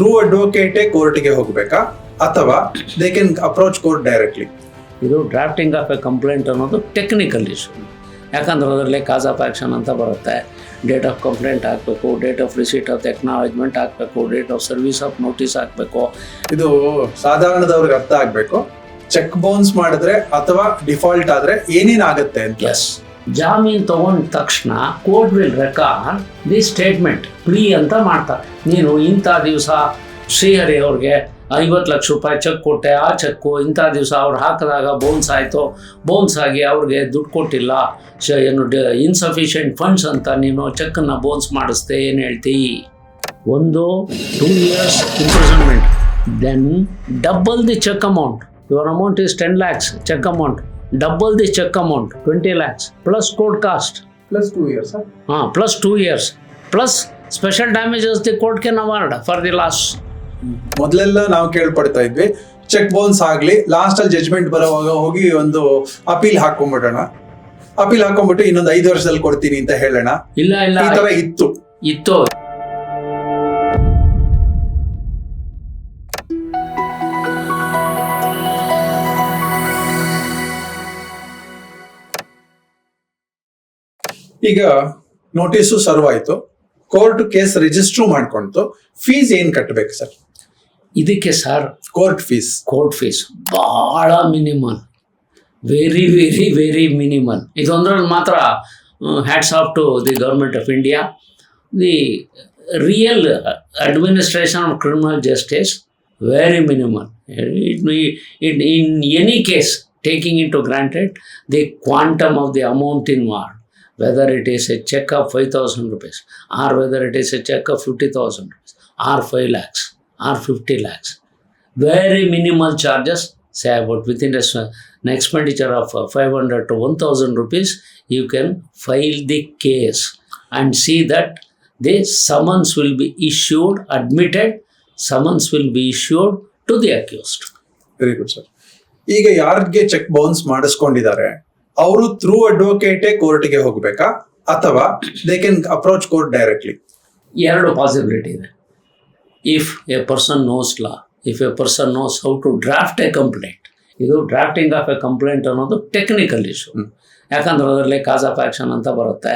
Through ಅಡ್ವೊಕೇಟೇ ಕೋರ್ಟ್ಗೆ ಹೋಗಬೇಕಾ? ಅಥವಾ they can approach court directly ಇದು ಡ್ರಾಫ್ಟಿಂಗ್ ಆಫ್ ಎ ಕಂಪ್ಲೇಂಟ್ ಅನ್ನೋದು ಟೆಕ್ನಿಕಲ್ ಇಶ್ಯೂ ಯಾಕಂದ್ರೆ ಅದರಲ್ಲಿ ಕಾಸ್ ಆಫ್ ಆ್ಯಕ್ಷನ್ ಅಂತ ಬರುತ್ತೆ. ಡೇಟ್ ಆಫ್ ಕಂಪ್ಲೇಂಟ್ ಹಾಕಬೇಕು date of receipt of acknowledgement ಹಾಕಬೇಕು date of service of notice ಹಾಕಬೇಕು. ಇದು ಸಾಧಾರಣದವ್ರಿಗೆ ಅರ್ಥ ಆಗಬೇಕು. ಚೆಕ್ ಬೌನ್ಸ್ ಮಾಡಿದ್ರೆ ಅಥವಾ ಡಿಫಾಲ್ಟ್ ಆದರೆ ಏನೇನಾಗುತ್ತೆ ಆಗತ್ತೆ ಅಂತ? ಎಸ್ ಜಾಮೀನು ತಗೊಂಡ ತಕ್ಷಣ court will record the statement plea ಅಂತ ಮಾಡ್ತಾರೆ. ನೀನು ಇಂಥ ದಿವಸ ಶ್ರೀಹರಿ ಅವ್ರಿಗೆ ಐವತ್ತು ಲಕ್ಷ ರೂಪಾಯಿ ಚೆಕ್ ಕೊಟ್ಟೆ, ಆ ಚೆಕ್ಕು ಇಂಥ ದಿವಸ ಅವ್ರು ಹಾಕಿದಾಗ ಬೌನ್ಸ್ ಆಯಿತು. ಬೌನ್ಸ್ ಆಗಿ ಅವ್ರಿಗೆ ದುಡ್ಡು ಕೊಟ್ಟಿಲ್ಲ. ಶ, ಏನು ಇನ್ಸಫಿಷಿಯೆಂಟ್ ಫಂಡ್ಸ್ ಅಂತ ನೀನು ಚೆಕ್ಕನ್ನು ಬೌನ್ಸ್ ಮಾಡಿಸ್ದೆ, ಏನು ಹೇಳ್ತಿ? ಒಂದು two years imprisonment then double the cheque amount your amount is ten lakhs cheque amount double the cheque amount twenty lakhs plus court cost plus two years ಹಾಂ plus two years plus special damages the court can award for the loss ಮೊದಲೆಲ್ಲ ನಾವು ಕೇಳ್ಪಡ್ತಾ ಇದ್ವಿ cheque bounce ಆಗಲಿ last ಅಲ್ಲಿ judgement ಬರೋವಾಗ ಹೋಗಿ ಒಂದು ಅಪೀಲ್ ಹಾಕೊಂಡ್ಬಿಡೋಣ ಅಪೀಲ್ ಹಾಕೊಂಡ್ಬಿಟ್ಟು ಇನ್ನೊಂದು ಐದು ವರ್ಷದಲ್ಲಿ ಕೊಡ್ತೀನಿ ಅಂತ ಹೇಳೋಣ. ಇಲ್ಲ ಇಲ್ಲ. ಈ ತರ ಇತ್ತು. ಇತ್ತು. ಈಗ ನೋಟಿಸು ಸರ್ವ್ ಆಯ್ತು ಕೋರ್ಟ್ ಕೇಸ್ ರಿಜಿಸ್ಟ್ರು ಮಾಡ್ಕೊಂತು ಫೀಸ್ ಏನ್ ಕಟ್ಟಬೇಕು ಸರ್? ಇದಕ್ಕೆ sir court fees court fees ಬಹಳ minimal very very very minimal ಇದೊಂದ್ರಲ್ಲಿ ಮಾತ್ರ hats off to the government of India the real administration of criminal justice very minimal it in any case taking in to granted the quantum of the amount in ward whether it is a check of 5000 rupees or whether it is a check of 50000 rupees or 5 lakhs or 50 lakhs very minimal charges say about within the expenditure of uh, 500 to 1000 rupees you can file the case and see that the summons will be issued admitted summons will be issued to the accused very good sir ಈಗ ಯಾರಿಗೆ check bounce ಮಾಡಿಸ್ಕೊಂಡಿದ್ದಾರೆ ಅವರು through ಅಡ್ವೊಕೇಟೇ ಕೋರ್ಟ್ಗೆ ಹೋಗ್ಬೇಕಾ? ಅಥವಾ they can approach court directly ಎರಡು possibility ಇದೆ. If a person knows law if a person knows how to draft a complaint ಇದು drafting of a complaint ಅನ್ನೋದು ಟೆಕ್ನಿಕಲ್ ಇಶ್ಯೂ. ಯಾಕಂದ್ರೆ ಅದರಲ್ಲಿ ಕಾಸ್ ಆಫ್ ಆ್ಯಕ್ಷನ್ ಅಂತ ಬರುತ್ತೆ.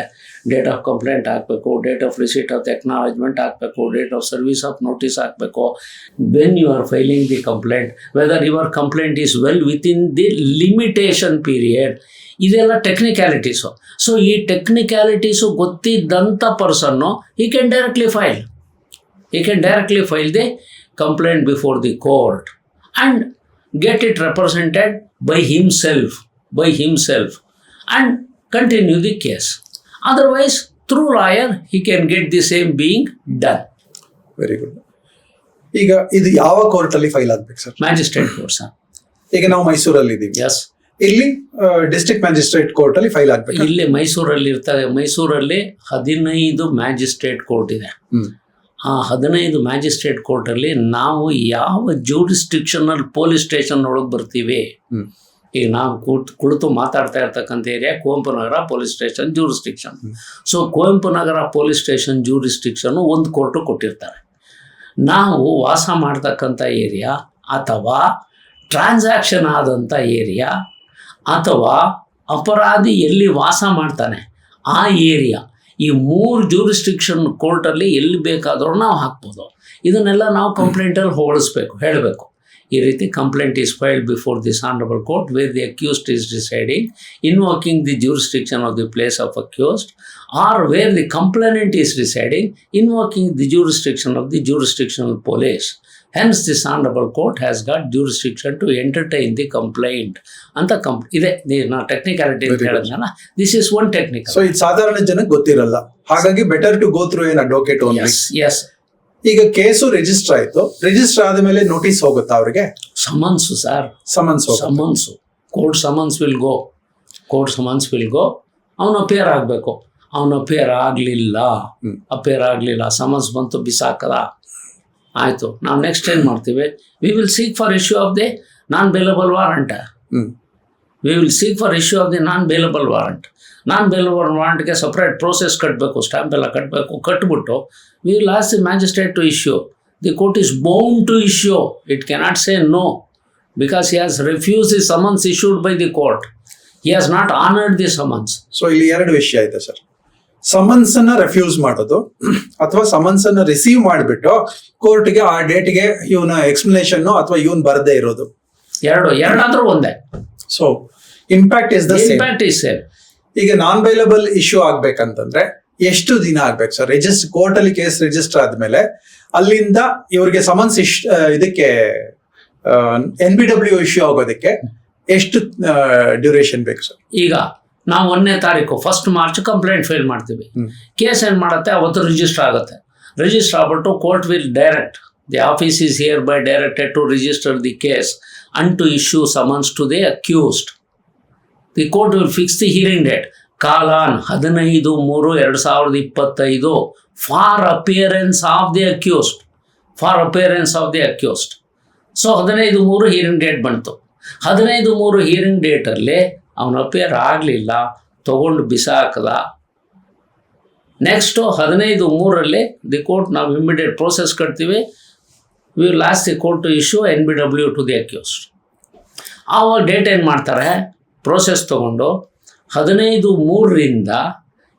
ಡೇಟ್ ಆಫ್ ಕಂಪ್ಲೇಂಟ್ ಹಾಕಬೇಕು date of receipt of acknowledgement ಹಾಕಬೇಕು date of service of notice ಹಾಕಬೇಕು when you are filing the complaint whether your complaint is well within the limitation period ಇದೆಲ್ಲ technicalities so ಈ technicalities ಗೊತ್ತಿದ್ದಂಥ ಪರ್ಸನ್ನು he can directly file he can directly file the complaint before the court and get it represented by himself by himself and continue the case. Otherwise through lawyer he can get the same being done. Very good ಈಗ ಇದು ಯಾವ court ಅಲ್ಲಿ file ಆಗ್ಬೇಕು sir magistrate court sir. ಈಗ ನಾವು ಮೈಸೂರಲ್ಲಿ ಇದೀವಿ. Yes. ಇಲ್ಲಿ ಡಿಸ್ಟ್ರಿಕ್ಟ್ ಮ್ಯಾಜಿಸ್ಟ್ರೇಟ್ ಕೋರ್ಟ್ ಅಲ್ಲಿ ಫೈಲ್ ಆಗ್ಬೇಕು ಇಲ್ಲಿ ಮೈಸೂರಲ್ಲಿ ಇರ್ತಾರೆ ಮೈಸೂರಲ್ಲಿ ಹದಿನೈದು ಮ್ಯಾಜಿಸ್ಟ್ರೇಟ್ ಕೋರ್ಟ್ ಇದೆ. ಹ್ಮ್. ಆ ಹದಿನೈದು ಮ್ಯಾಜಿಸ್ಟ್ರೇಟ್ ಕೋರ್ಟಲ್ಲಿ ನಾವು ಯಾವ ಜೂರಿಸ್ಟಿಕ್ಷನಲ್ ಪೊಲೀಸ್ ಸ್ಟೇಷನ್ ಒಳಗೆ ಬರ್ತೀವಿ? ಹ್ಮ್. ಈಗ ನಾವು ಕೂತ್ ಕುಳಿತು ಮಾತಾಡ್ತಾ ಇರ್ತಕ್ಕಂಥ area Kuvempu Nagar police station jurisdiction so Kuvempu Nagar police station ಜೂರಿಸ್ಟಿಕ್ಷನ್ನು ಒಂದು ಕೋರ್ಟು ಕೊಟ್ಟಿರ್ತಾರೆ. ನಾವು ವಾಸ ಮಾಡ್ತಕ್ಕಂಥ ಏರಿಯಾ ಅಥವಾ ಟ್ರಾನ್ಸಾಕ್ಷನ್ ಆದಂಥ ಏರಿಯಾ ಅಥವಾ ಅಪರಾಧಿ ಎಲ್ಲಿ ವಾಸ ಮಾಡ್ತಾನೆ ಆ ಏರಿಯಾ ಈ ಮೂರು ಜೂರಿಸ್ಟಿಕ್ಷನ್ ಕೋರ್ಟಲ್ಲಿ ಎಲ್ಲಿ ಬೇಕಾದರೂ ನಾವು ಹಾಕ್ಬೋದು. ಇದನ್ನೆಲ್ಲ ನಾವು ಕಂಪ್ಲೇಂಟಲ್ಲಿ ಹೋಲಿಸ್ಬೇಕು ಹೇಳಬೇಕು. ಈ ರೀತಿ complaint is file before this honourable court where the accused is deciding invoking the jurisdiction of the place of accused or where the complainant is deciding invoking the jurisdiction of the jurisdiction police hence this honourable court has got jurisdiction to entertain the complaint ಅಂತ ಕಂಪ್ ಇದೆ ನಾ technicality ಅಂತ. ಹೇಳಿದ್ನಲ್ಲ this is one technique so ಇದು ಸಾಧಾರಣ ಜನಕ್ಕೆ ಗೊತ್ತಿರಲ್ಲ. ಹಾಗಾಗಿ ಬೆಟರ್ ಟು ಗೋ ಥ್ರೂ ಏನ್ ಅಡ್ವೊಕೇಟ್ ಎಸ್ ಎಸ್ ಈಗ ಕೇಸು ರಿಜಿಸ್ಟರ್ ಆಯ್ತು. ರಿಜಿಸ್ಟರ್ ಆದ ಮೇಲೆ ನೋಟಿಸ್ ಹೋಗುತ್ತಾ ಅವರಿಗೆ? Summons sir. Summons summons. Court summons will go court summons will go ಅವನು ಅಪೇರ್ ಆಗಬೇಕು. ಅವನು ಅಪೇರ್ ಆಗಲಿಲ್ಲ. ಅಪೇರ್ ಆಗಲಿಲ್ಲ. ಸಮನ್ಸ್ ಬಂತು ಬಿಸಾಕದ. ಆಯಿತು. ನಾವು ನೆಕ್ಸ್ಟ್ ಏನು ಮಾಡ್ತೀವಿ? We will seek for issue of the non bailable warrant we will seek for issue of the non bailable warrant non bailable ವಾರಂಟ್ಗೆ separate process ಕಟ್ಟಬೇಕು ಸ್ಟ್ಯಾಂಪ್ ಎಲ್ಲ ಕಟ್ಟಬೇಕು ಕಟ್ಬಿಟ್ಟು we will ask the magistrate to issue the court is bound to issue it cannot say no because he has refuse the summons issued by the court he has not honoured the summons so ಇಲ್ಲಿ ಎರಡು ವಿಷಯ ಐತೆ sir summons ಅನ್ನ refuse ಮಾಡೋದು ಅಥವಾ summons ಅನ್ನ receive ಮಾಡಿಬಿಟ್ಟು ಕೋರ್ಟ್ಗೆ ಆ ಡೇಟ್ಗೆ ಇವನ ಎಕ್ಸ್ಪ್ಲನೇಷನ್ ಅಥವಾ ಇವನ್ ಬರದೇ ಇರೋದು? ಎರಡು ಎರಡಾದ್ರೂ ಒಂದೇ. So impact is the impact is same ಈಗ ನಾನ್ ಬೈಲಬಲ್ ಇಶ್ಯೂ ಆಗ್ಬೇಕಂತಂದ್ರೆ ಎಷ್ಟು ದಿನ ಆಗ್ಬೇಕು ಸರ್? ರಿಜಿಸ್ಟರ್ ಕೋರ್ಟ್ ಅಲ್ಲಿ ಕೇಸ್ ರಿಜಿಸ್ಟರ್ ಆದ್ಮೇಲೆ ಅಲ್ಲಿಂದ ಇವ್ರಿಗೆ ಸಮನ್ಸ್ ಇಶ್ ಇದಕ್ಕೆ ಎನ್ ಬಿ ಡಬ್ಲ್ಯೂ ಇಶ್ಯೂ ಆಗೋದಕ್ಕೆ ಎಷ್ಟು ಡ್ಯೂರೇಷನ್ ಬೇಕು ಸರ್? ಈಗ ನಾವು ಒಂದನೇ ತಾರೀಕು ಫಸ್ಟ್ ಮಾರ್ಚ್ ಕಂಪ್ಲೇಂಟ್ ಫೈಲ್ ಮಾಡ್ತೀವಿ. ಕೇಸ್ ಏನು ಮಾಡುತ್ತೆ? ಅವತ್ತು ರಿಜಿಸ್ಟರ್ ಆಗುತ್ತೆ. ರಿಜಿಸ್ಟರ್ ಆಗ್ಬಿಟ್ಟು court will direct the office is here by directed to register the case and to issue summons to the accused the court will fix the hearing date colon ಹದಿನೈದು ಮೂರು ಎರಡು ಸಾವಿರದ ಇಪ್ಪತ್ತೈದು for appearance of the accused for appearance of the accused so ಹದಿನೈದು ಮೂರು hearing date ಬಂತು. ಹದಿನೈದು ಮೂರು ಹಿಯರಿಂಗ್ ಡೇಟಲ್ಲಿ ಅವನು ಅಪಿಯರ್ ಆಗಲಿಲ್ಲ, ತಗೊಂಡು ಬಿಸಾಕದ. ನೆಕ್ಸ್ಟು ಹದಿನೈದು ಮೂರಲ್ಲಿ ದಿ ಕೋರ್ಟ್ ನಾವು ಇಮ್ಮಿಡಿಯೇಟ್ ಪ್ರೋಸೆಸ್ ಕಟ್ತೀವಿ. We last the court to issue N B W to the accused ಆವಾಗ ಡೇಟ್ ಏನು ಮಾಡ್ತಾರೆ? ಪ್ರೋಸೆಸ್ ತೊಗೊಂಡು ಹದಿನೈದು ಮೂರರಿಂದ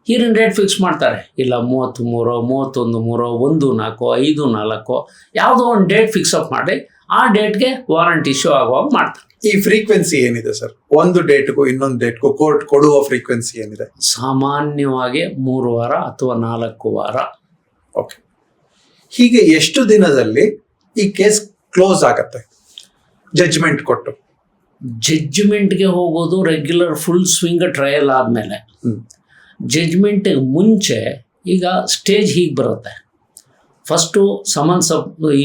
ಈರಿನ ಡೇಟ್ ಫಿಕ್ಸ್ ಮಾಡ್ತಾರೆ. ಇಲ್ಲ ಮೂವತ್ತು ಮೂರು ಮೂವತ್ತೊಂದು ಮೂರು ಒಂದು ನಾಲ್ಕು ಐದು ನಾಲ್ಕು ಯಾವುದೋ ಒಂದು ಡೇಟ್ ಫಿಕ್ಸ್ ಅಪ್ ಮಾಡಿ ಆ ಡೇಟ್ಗೆ ವಾರಂಟ್ ಇಶ್ಯೂ ಆಗುವಾಗ ಮಾಡ್ತಾರೆ. ಈ ಫ್ರೀಕ್ವೆನ್ಸಿ ಏನಿದೆ ಸರ್? ಒಂದು ಡೇಟ್ಗೂ ಇನ್ನೊಂದು ಡೇಟ್ಗೂ ಕೋರ್ಟ್ ಕೊಡುವ ಫ್ರೀಕ್ವೆನ್ಸಿ ಏನಿದೆ? ಸಾಮಾನ್ಯವಾಗಿ ಮೂರು ವಾರ ಅಥವಾ ನಾಲ್ಕು ವಾರ. ಓಕೆ ಹೀಗೆ ಎಷ್ಟು ದಿನದಲ್ಲಿ ಈ ಕೇಸ್ ಕ್ಲೋಸ್ ಆಗತ್ತೆ? ಜಡ್ಜ್ಮೆಂಟ್ ಕೊಟ್ಟು. ಜಡ್ಜ್ಮೆಂಟ್ಗೆ ಹೋಗೋದು ರೆಗ್ಯುಲರ್ ಫುಲ್ ಸ್ವಿಂಗ್ ಟ್ರಯಲ್ ಆದಮೇಲೆ. ಜಡ್ಜ್ಮೆಂಟಿಗೆ ಮುಂಚೆ ಈಗ ಸ್ಟೇಜ್ ಹೀಗೆ ಬರುತ್ತೆ. ಫಸ್ಟು ಸಮನ್ಸ್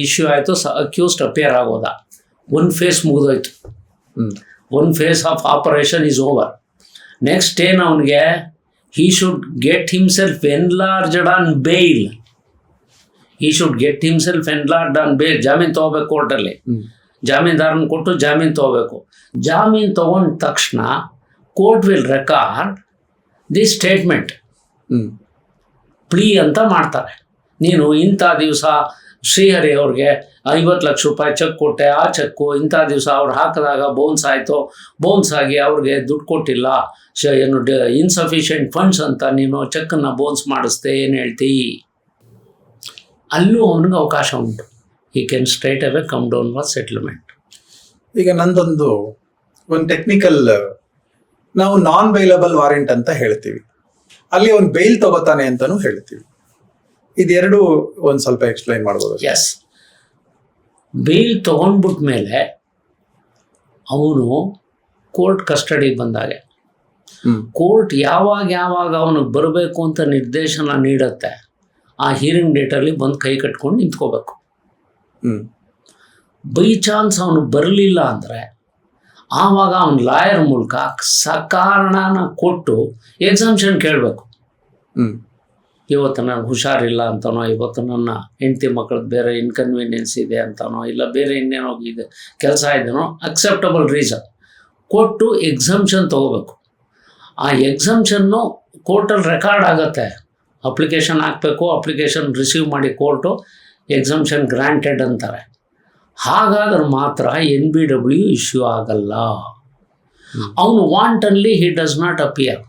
ಇಶ್ಯೂ ಆಯಿತು ಸ ಅಕ್ಯೂಸ್ಡ್ ಅಪಿಯರ್ ಆಗೋದ. ಒಂದು ಫೇಸ್ ಮುಗಿದೋಯ್ತು. ಒಂದು one phase of operation is over next ಏನು ಅವನಿಗೆ he should get himself enlarged on bail he should get himself enlarged on bail ಜಾಮೀನು ತೊಗೋಬೇಕು ಕೋರ್ಟಲ್ಲಿ ಜಾಮೀನ್ದಾರನ ಕೊಟ್ಟು ಜಾಮೀನು ತಗೋಬೇಕು. ಜಾಮೀನು ತೊಗೊಂಡ ತಕ್ಷಣ court will record the statement plea ಅಂತ ಮಾಡ್ತಾರೆ. ನೀನು ಇಂಥ ದಿವಸ ಶ್ರೀಹರಿ ಅವ್ರಿಗೆ ಐವತ್ತು ಲಕ್ಷ ರೂಪಾಯಿ ಚೆಕ್ ಕೊಟ್ಟೆ ಆ ಚೆಕ್ಕು ಇಂಥ ದಿವಸ ಅವ್ರು ಹಾಕಿದಾಗ ಬೌನ್ಸ್ ಆಯಿತು. ಬೌನ್ಸ್ ಆಗಿ ಅವ್ರಿಗೆ ದುಡ್ಡು ಕೊಟ್ಟಿಲ್ಲ. ಶ ಏನು ಇನ್ಸಫಿಷಿಯೆಂಟ್ ಫಂಡ್ಸ್ ಅಂತ ನೀನು ಚೆಕ್ಕನ್ನು ಬೌನ್ಸ್ ಮಾಡಿಸ್ದೆ ಏನು ಹೇಳ್ತೀ? ಅಲ್ಲೂ ಅವನಿಗೆ ಅವಕಾಶ ಉಂಟು. He can straight away come down for settlement ಈಗ ನಂದೊಂದು ಒಂದು ಟೆಕ್ನಿಕಲ್ ನಾವು ನಾನ್ ಬೈಲಬಲ್ ವಾರೆಂಟ್ ಅಂತ ಹೇಳ್ತೀವಿ. ಅಲ್ಲಿ ಒಂದು ಬೈಲ್ ತಗೋತಾನೆ ಅಂತಾನು ಹೇಳ್ತೀವಿ. ಇದೆರಡು ಒಂದು ಸ್ವಲ್ಪ ಎಕ್ಸ್ಪ್ಲೈನ್ ಮಾಡ್ಬೋದು. ಎಸ್ ಬೇಲ್ ತೊಗೊಂಡ್ಬಿಟ್ಮೇಲೆ ಅವನು ಕೋರ್ಟ್ ಕಸ್ಟಡಿಗೆ ಬಂದಾಗೆ. ಕೋರ್ಟ್ ಯಾವಾಗ ಯಾವಾಗ ಅವನಿಗೆ ಬರಬೇಕು ಅಂತ ನಿರ್ದೇಶನ ನೀಡುತ್ತೆ ಆ ಹಿಯರಿಂಗ್ ಡೇಟಲ್ಲಿ ಬಂದು ಕೈ ಕಟ್ಕೊಂಡು ನಿಂತ್ಕೋಬೇಕು. ಬೈ ಚಾನ್ಸ್ ಅವನು ಬರಲಿಲ್ಲ ಅಂದರೆ ಆವಾಗ ಅವನ ಲಾಯರ್ ಮೂಲಕ ಸಕಾರಣನ ಕೊಟ್ಟು ಎಕ್ಸಾಮ್ಷನ್ ಕೇಳಬೇಕು. ಇವತ್ತು ನನಗೆ ಹುಷಾರಿಲ್ಲ ಅಂತನೋ ಇವತ್ತು ನನ್ನ ಹೆಂಡತಿ ಮಕ್ಕಳದ್ದು ಬೇರೆ ಇನ್ಕನ್ವೀನಿಯನ್ಸ್ ಇದೆ ಅಂತನೋ ಇಲ್ಲ ಬೇರೆ ಇನ್ನೇನೋ ಇದೆ ಕೆಲಸ ಇದೆನೋ ಅಕ್ಸೆಪ್ಟಬಲ್ ರೀಸನ್ ಕೊಟ್ಟು ಎಕ್ಸಮ್ಷನ್ ತೊಗೋಬೇಕು. ಆ ಎಕ್ಸಮ್ಷನ್ನು ಕೋರ್ಟಲ್ಲಿ ರೆಕಾರ್ಡ್ ಆಗುತ್ತೆ. ಅಪ್ಲಿಕೇಶನ್ ಹಾಕಬೇಕು ಅಪ್ಲಿಕೇಶನ್ ರಿಸೀವ್ ಮಾಡಿ ಕೋರ್ಟು ಎಕ್ಸಮ್ಷನ್ ಗ್ರಾಂಟೆಡ್ ಅಂತಾರೆ. ಹಾಗಾದ್ರೆ ಮಾತ್ರ ಎನ್ ಬಿ ಡಬ್ಲ್ಯೂ ಇಶ್ಯೂ ಆಗಲ್ಲ. ಅವನು wantonly he does not appear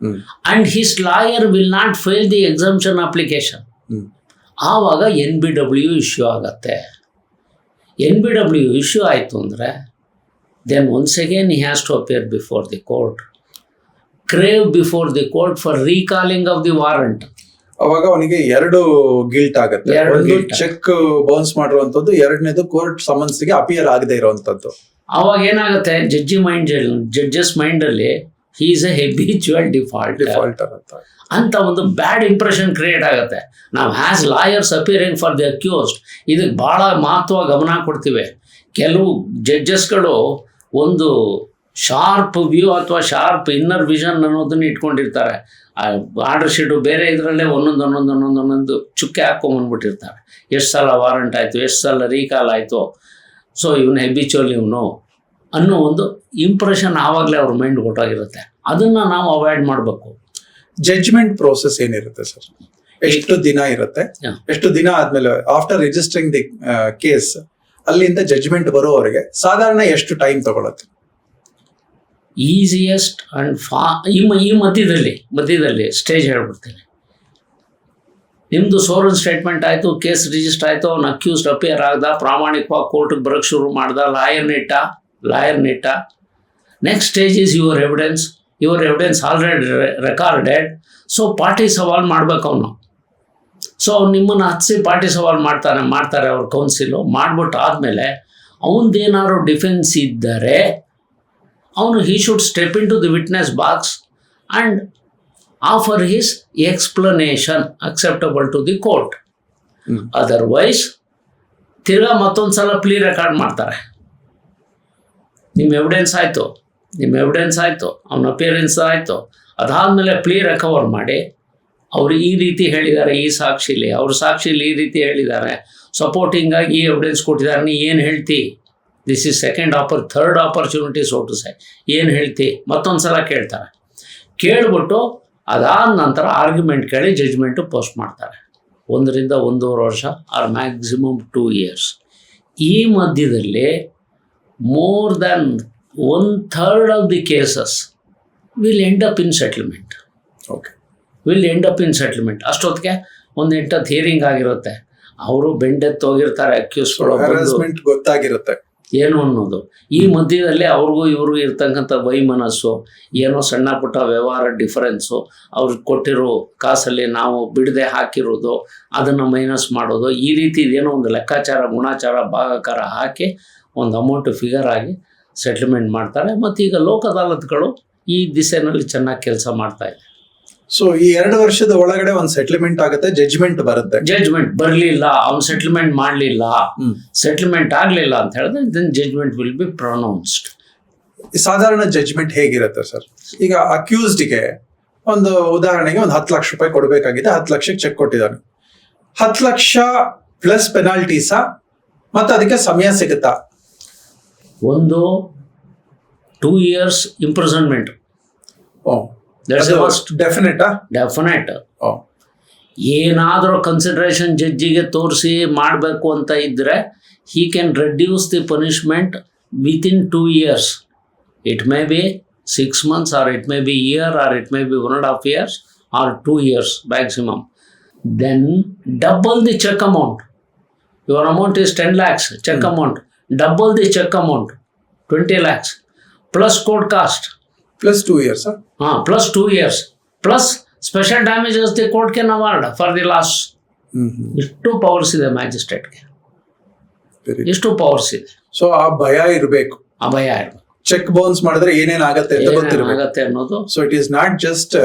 and and his lawyer will not file the exemption application ಆವಾಗ ಎನ್ ಬಿ ಡಬ್ಲ್ಯೂ ಇಶ್ಯೂ ಆಗತ್ತೆ. ಎನ್ ಬಿ ಡಬ್ಲ್ಯೂ ಇಶ್ಯೂ ಆಯಿತು ಅಂದರೆ then once again he has to appear before the court crave before the court for recalling of the warrant ಅವಾಗ ಅವನಿಗೆ ಎರಡು guilt ಆಗುತ್ತೆ. ಒಂದು check bounce ಮಾಡಿರುವಂತದ್ದು ಎರಡನೇದು ಕೋರ್ಟ್ ಸಮನ್ಸ್ಗೆ ಅಪಿಯರ್ ಆಗದೆ ಇರುವಂತದ್ದು ಅವಾಗ ಏನಾಗುತ್ತೆ ಜಡ್ಜಿ ಮೈಂಡ್ ಜಡ್ಜಸ್ ಮೈಂಡ್ ಅಲ್ಲಿ is a habitual default defaulter ಅಂತ. ಅಂತ ಒಂದು ಬ್ಯಾಡ್ ಇಂಪ್ರೆಷನ್ ಕ್ರಿಯೇಟ್ ಆಗುತ್ತೆ. ನಾವು has lawyers appearing for the accused ಇದಕ್ಕೆ ಭಾಳ ಮಹತ್ವ ಗಮನ ಕೊಡ್ತೀವಿ. ಕೆಲವು ಜಡ್ಜಸ್ಗಳು ಒಂದು ಶಾರ್ಪ್ ವ್ಯೂ ಅಥವಾ ಶಾರ್ಪ್ ಇನ್ನರ್ ವಿಷನ್ ಅನ್ನೋದನ್ನ ಇಟ್ಕೊಂಡಿರ್ತಾರೆ. ಆರ್ಡರ್ ಶೀಟು ಬೇರೆ ಇದರಲ್ಲೇ ಒಂದೊಂದು ಒಂದೊಂದು ಒಂದೊಂದು ಒಂದೊಂದು ಚುಕ್ಕೆ ಹಾಕೊಂಬಂದ್ಬಿಟ್ಟಿರ್ತಾರೆ ಎಷ್ಟು ಸಲ ವಾರಂಟ್ ಆಯಿತು ಎಷ್ಟು ಸಲ ರೀಕಾಲ್ ಆಯಿತು. ಸೊ ಇವನು ಹೆಬಿಚುವಲ್ ಇವನು ಅನ್ನೋ ಒಂದು ಇಂಪ್ರೆಷನ್ ಆವಾಗಲೇ ಅವ್ರ ಮೈಂಡ್ ಕೊಟ್ಟಾಗಿರುತ್ತೆ. ಅದನ್ನು ನಾವು ಅವಾಯ್ಡ್ ಮಾಡಬೇಕು. ಜಡ್ಜ್ಮೆಂಟ್ ಪ್ರೋಸೆಸ್ ಏನಿರುತ್ತೆ ಸರ್? ಎಷ್ಟು ದಿನ ಇರುತ್ತೆ? ಎಷ್ಟು ದಿನ ಆದ್ಮೇಲೆ ಆಫ್ಟರ್ ರಿಜಿಸ್ಟರಿಂಗ್ ದಿ ಕೇಸ್ ಅಲ್ಲಿಂದ ಜಜ್ಮೆಂಟ್ ಬರೋವರೆಗೆ ಸಾಧಾರಣ ಎಷ್ಟು ಟೈಮ್ ತಗೊಳುತ್ತೆ? ಈಸಿಯೆಸ್ಟ್ ಆ್ಯಂಡ್ ಫಾ ಈ ಮ- ಈ ಮಧ್ಯದಲ್ಲಿ ಮಧ್ಯದಲ್ಲಿ ಸ್ಟೇಜ್ ಹೇಳ್ಬಿಡ್ತೀನಿ. ನಿಮ್ಮದು ಸೋರನ್ ಸ್ಟೇಟ್ಮೆಂಟ್ ಆಯಿತು ಕೇಸ್ ರಿಜಿಸ್ಟರ್ ಆಯಿತು, ಅವ್ನು ಅಕ್ಯೂಸ್ಡ್ ಅಪಿಯರ್ ಆಗ್ದ, ಪ್ರಾಮಾಣಿಕವಾಗಿ ಕೋರ್ಟಿಗೆ ಬರೋಕ್ಕೆ ಶುರು ಮಾಡ್ದ ಲಾಯರ್ ಇಟ್ಟ ಲಾಯರ್ ಇಟ್ಟ next stage is your evidence your evidence already recorded so party ಸವಾಲ್ ಮಾಡ್ಬೇಕು ಅವನು. ಸೊ ಅವ್ನು ನಿಮ್ಮನ್ನು ಹಚ್ಚಿ ಪಾರ್ಟಿ ಸವಾಲ್ ಮಾಡ್ತಾನೆ, ಮಾಡ್ತಾರೆ ಅವ್ರ ಕೌನ್ಸಿಲು ಮಾಡ್ಬಿಟ್ಟು ಆದಮೇಲೆ ಅವನದೇನಾದ್ರು ಡಿಫೆನ್ಸ್ ಇದ್ದರೆ ಅವನು he should step in to the witness box and offer his explanation acceptable to the court. Otherwise ತಿರ್ಗಾ ಮತ್ತೊಂದು ಸಲ ಪ್ಲೀ ರೆಕಾರ್ಡ್ ಮಾಡ್ತಾರೆ. ನಿಮ್ಮ ಎವಿಡೆನ್ಸ್ ಆಯಿತು ನಿಮ್ಮ ಎವಿಡೆನ್ಸ್ ಆಯಿತು ಅವನ ಅಪಿಯರೆನ್ಸ್ ಆಯಿತು ಅದಾದಮೇಲೆ ಪ್ಲೀ ರೆಕವರ್ ಮಾಡಿ ಅವರು ಈ ರೀತಿ ಹೇಳಿದ್ದಾರೆ ಈ ಸಾಕ್ಷಿಲಿ ಅವ್ರ ಸಾಕ್ಷಿಲಿ ಈ ರೀತಿ ಹೇಳಿದ್ದಾರೆ ಸಪೋರ್ಟಿಂಗಾಗಿ ಈ ಎವಿಡೆನ್ಸ್ ಕೊಟ್ಟಿದ್ದಾರೆ ನೀ ಏನು ಹೇಳ್ತಿ? This is second offer third opportunity so to say ಏನು ಹೇಳ್ತಿ? ಮತ್ತೊಂದು ಸಲ ಕೇಳ್ತಾರೆ ಕೇಳಿಬಿಟ್ಟು ಅದಾದ ನಂತರ ಆರ್ಗ್ಯುಮೆಂಟ್ ಕೇಳಿ ಜಡ್ಜ್ಮೆಂಟು ಪೋಸ್ಟ್ ಮಾಡ್ತಾರೆ. ಒಂದರಿಂದ ಒಂದೂವರೆ ವರ್ಷ ಆರ್ ಮ್ಯಾಕ್ಸಿಮಮ್ ಟೂ ಇಯರ್ಸ್ ಈ ಮಧ್ಯದಲ್ಲಿ more than one third of the cases will end up in settlement okay will end up in settlement ಅಷ್ಟೊತ್ತಿಗೆ ಒಂದು ಎಂಟತ್ತು ಹಿಯರಿಂಗ್ ಆಗಿರುತ್ತೆ. ಅವರು ಬೆಂಡೆತ್ತೋಗಿರ್ತಾರೆ ಅಕ್ಯೂಸ್ ಅಕ್ಯೂಸ್ಗಳು ಗೊತ್ತಾಗಿರುತ್ತೆ. ಏನು ಅನ್ನೋದು. ಈ ಮಧ್ಯದಲ್ಲಿ ಅವ್ರಿಗೂ ಇವ್ರಿಗೂ ಇರ್ತಕ್ಕಂಥ ವೈಮನಸ್ಸು, ಏನೋ ಸಣ್ಣ ಪುಟ್ಟ ವ್ಯವಹಾರ ಡಿಫರೆನ್ಸು ಅವ್ರಿಗೆ ಕೊಟ್ಟಿರೋ ಕಾಸಲ್ಲಿ ನಾವು ಬಿಡದೆ ಹಾಕಿರೋದು, ಅದನ್ನು ಮೈನಸ್ ಮಾಡೋದು, ಈ ರೀತಿ ಏನೋ ಒಂದು ಲೆಕ್ಕಾಚಾರ, ಗುಣಾಚಾರ, ಭಾಗಾಕಾರ ಹಾಕಿ ಒಂದು ಅಮೌಂಟ್ ಫಿಗರ್ ಆಗಿ ಸೆಟ್ಲ್ಮೆಂಟ್ ಮಾಡ್ತಾರೆ. ಮತ್ತು ಈಗ ಲೋಕ ಅದಾಲತ್ಗಳು ಈ ದಿಸೆನಲ್ಲಿ ಚೆನ್ನಾಗಿ ಕೆಲಸ ಮಾಡ್ತಾಯಿದೆ ಸೊ ಈ ಎರಡು ವರ್ಷದ ಒಳಗಡೆ ಒಂದು ಸೆಟ್ಲ್ಮೆಂಟ್ ಆಗುತ್ತೆ ಜಜ್ಮೆಂಟ್ ಬರುತ್ತೆ. ಜಡ್ಜ್ಮೆಂಟ್ ಬರಲಿಲ್ಲ ಅವ್ನು ಸೆಟ್ಲ್ಮೆಂಟ್ ಮಾಡಲಿಲ್ಲ. ಸೆಟ್ಲ್ಮೆಂಟ್ ಆಗಲಿಲ್ಲ ಅಂತ ಹೇಳಿದ್ರೆ then judgement will be pronounced ಈ ಸಾಧಾರಣ ಜಜ್ಮೆಂಟ್ ಹೇಗಿರುತ್ತೆ ಸರ್? ಈಗ ಅಕ್ಯೂಸ್ಡ್ಗೆ ಒಂದು ಉದಾಹರಣೆಗೆ ಒಂದು ಹತ್ತು ಲಕ್ಷ ರೂಪಾಯಿ ಕೊಡಬೇಕಾಗಿದೆ ಹತ್ತು ಲಕ್ಷಕ್ಕೆ ಚೆಕ್ ಕೊಟ್ಟಿದ್ದಾನೆ. ಹತ್ತು ಲಕ್ಷ ಪ್ಲಸ್ ಪೆನಾಲ್ಟೀಸಾ ಮತ್ತೆ ಅದಕ್ಕೆ ಸಮಯ ಸಿಗುತ್ತಾ? ಒಂದು ಟೂ ಇಯರ್ಸ್ ಇಂಪ್ರಿಸನ್ಮೆಂಟ್ ಓ. ಡೆಫಿನೆಟ್ ಡೆಫಿನೆಟ್ ಏನಾದರೂ ಕನ್ಸಿಡರೇಷನ್ ಜಡ್ಜಿಗೆ ತೋರಿಸಿ ಮಾಡಬೇಕು ಅಂತ ಇದ್ದರೆ he can reduce the punishment within two years it may be six months or it may be year or it may be one and half years or two years maximum then double the cheque amount your amount is ten lakhs cheque amount double the cheque amount twenty lakhs plus court cost plus two years ಹಾಂ plus two years plus special damages the court can award for the loss hmm hmm ಇಷ್ಟು powers ಇದೆ ಮ್ಯಾಜಿಸ್ಟ್ರೇಟ್ಗೆ very ಇಷ್ಟು powers ಇದೆ. So ಆ ಭಯ ಇರಬೇಕು. ಅಭಯ ಇರಬೇಕು. ಚೆಕ್ ಬೌನ್ಸ್ ಮಾಡಿದ್ರೆ ಏನೇನ್ ಆಗತ್ತೆ ಅಂತ ಗೊತ್ತಿರಬೇಕು. ಏನಾಗತ್ತೆ ಅನ್ನೋದು so it is not just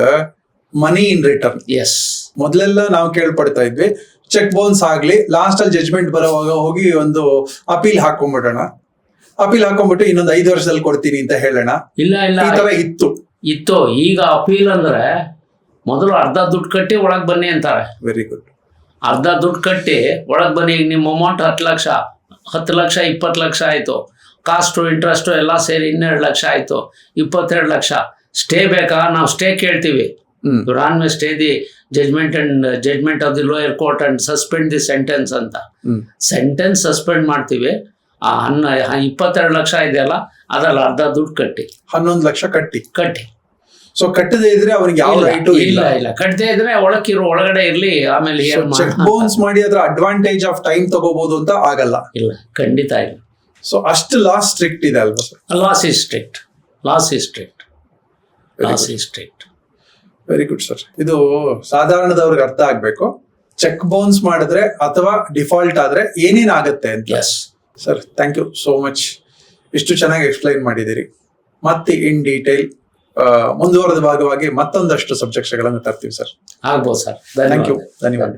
money in return yes ಮೊದಲೆಲ್ಲ ನಾವು ಕೇಳ್ಪಡ್ತಾ ಇದ್ವಿ ಚೆಕ್ ಬೌನ್ಸ್ ಆಗ್ಲಿ ಲಾಸ್ಟ್ ಅಲ್ಲಿ ಜಜ್ಮೆಂಟ್ ಬರೋವಾಗ ಹೋಗಿ ಒಂದು ಅಪೀಲ್ ಹಾಕೊಂಡ್ಬಿಡೋಣ ಅಪೀಲ್ ಹಾಕೊಂಡ್ಬಿಟ್ಟು ಇನ್ನೊಂದು ಐದು ವರ್ಷದಲ್ಲಿ ಕೊಡ್ತೀನಿ ಅಂತ ಹೇಳೋಣ. ಇಲ್ಲ ಇಲ್ಲ. ಈ ತರ ಇತ್ತು. ಇತ್ತು. ಈಗ ಅಪೀಲ್ ಅಂದ್ರೆ ಮೊದಲು ಅರ್ಧ ದುಡ್ಡು ಕಟ್ಟಿ ಒಳಗ್ ಬನ್ನಿ ಅಂತಾರೆ. ವೆರಿ ಗುಡ್ ಅರ್ಧ ದುಡ್ಡು ಕಟ್ಟಿ ಒಳಗ್ ಬನ್ನಿ. ಈಗ ನಿಮ್ಮ ಅಮೌಂಟ್ ಹತ್ತು ಲಕ್ಷ ಹತ್ತು ಲಕ್ಷ ಇಪ್ಪತ್ತು ಲಕ್ಷ ಆಯಿತು. ಕಾಸ್ಟು ಇಂಟ್ರೆಸ್ಟು ಎಲ್ಲ ಸೇರಿ ಇನ್ನೆರಡು ಲಕ್ಷ ಆಯಿತು. ಇಪ್ಪತ್ತೆರಡು ಲಕ್ಷ. ಸ್ಟೇ ಬೇಕಾ? ನಾವು ಸ್ಟೇ ಕೇಳ್ತೀವಿ. On may stay the judgement and judgement of the lower court and suspend the sentence ಅಂತ. ಸೆಂಟೆನ್ಸ್ ಸಸ್ಪೆಂಡ್ ಮಾಡ್ತೀವಿ. ಆ ಹನ್ನ ಇಪ್ಪತ್ತೆರಡು ಲಕ್ಷ ಇದೆಯಲ್ಲ ಅದರಲ್ಲಿ ಅರ್ಧ ದುಡ್ಡು ಕಟ್ಟಿ. ಹನ್ನೊಂದು ಲಕ್ಷ ಕಟ್ಟಿ. ಕಟ್ಟಿ. ಸೊ ಕಟ್ಟದೇ ಇದ್ರೆ ಅವ್ರಿಗೆ ಯಾವ ರೈಟು ಇಲ್ಲ. ಇಲ್ಲ ಕಟ್ಟದೇ ಇದ್ರೆ ಒಳಕಿರೋ ಒಳಗಡೆ ಇರ್ಲಿ ಆಮೇಲೆ ಚೆಕ್ ಬೌನ್ಸ್ ಮಾಡಿ ಅದ್ರ ಅಡ್ವಾಂಟೇಜ್ ಆಫ್ ಟೈಮ್ ತಗೋಬಹುದು ಅಂತ ಆಗಲ್ಲ. ಇಲ್ಲ ಖಂಡಿತ ಇಲ್ಲ. ಸೊ ಅಷ್ಟು ಲಾಸ್ ಸ್ಟ್ರಿಕ್ಟ್ ಇದೆ ಅಲ್ವಾ sir laws is strict laws is strict laws is strict very good sir ಇದು ಸಾಧಾರಣದವ್ರಿಗೆ ಅರ್ಥ ಆಗ್ಬೇಕು. ಚೆಕ್ ಬೌನ್ಸ್ ಮಾಡಿದ್ರೆ ಅಥವಾ ಡಿಫಾಲ್ಟ್ ಆದ್ರೆ ಏನೇನಾಗುತ್ತೆ ಆಗತ್ತೆ ಅಂತ. Yes sir thank you so much ಇಷ್ಟು ಚೆನ್ನಾಗಿ ಎಕ್ಸ್ಪ್ಲೈನ್ ಮಾಡಿದ್ದೀರಿ. ಮತ್ತೆ ಇನ್ ಡೀಟೇಲ್ ಮುಂದುವರೆದ ಭಾಗವಾಗಿ ಮತ್ತೊಂದಷ್ಟು ಸಬ್ಜೆಕ್ಟ್ಸ್ಗಳನ್ನು ತರ್ತೀವಿ ಸರ್ ಆಗ್ಬೋದು ಸರ್ ಥ್ಯಾಂಕ್ ಯು ಧನ್ಯವಾದ